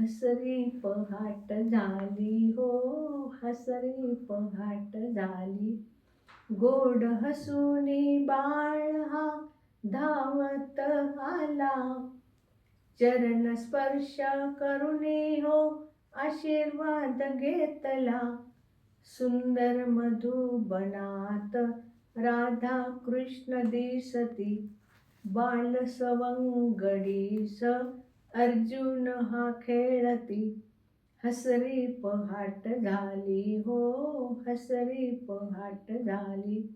हसरी पहाट झाली हो हसरी पहाट झाली. गोड हसूनी बाळ हा धावत आला. चरण स्पर्श करुणी हो आशीर्वाद घेतला. सुंदर मधुबनात राधा कृष्ण दिसती. बाल सवंगडीस अर्जुन हा खेळती हसरी पहाट झाली. हो हसरी पहाट झाली.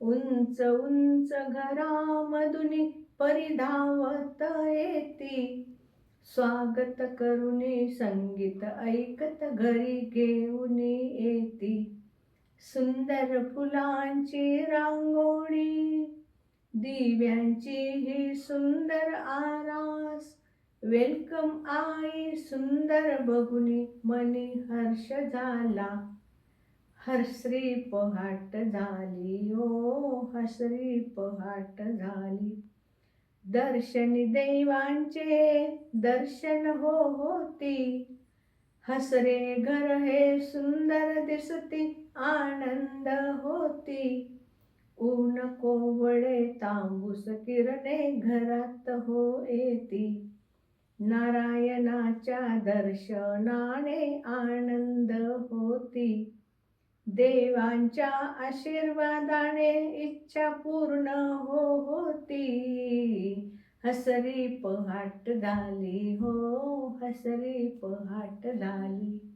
उंच उंच घरामधुनी परिधावत येती. स्वागत करुनी संगीत ऐकत घरी घेऊन येती. सुंदर फुलांची रांगोळी दिव्यांची ही सुंदर आराम वेलकम आई सुंदर बघुनी मनी हर्ष झाला. हसरी पहाट झाली ओ हसरी पहाट झाली. दर्शनी देवांचे दर्शन हो होती. हसरे घर हे सुंदर दिसती आनंद होती. ऊन कोवळे तांबूस किरणे घरात हो येती. नारायणाच्या दर्शनाने आनंद होती. देवांच्या आशीर्वादाने इच्छा पूर्ण हो होती. हसरी पहाट झाली हो हसरी पहाट झाली.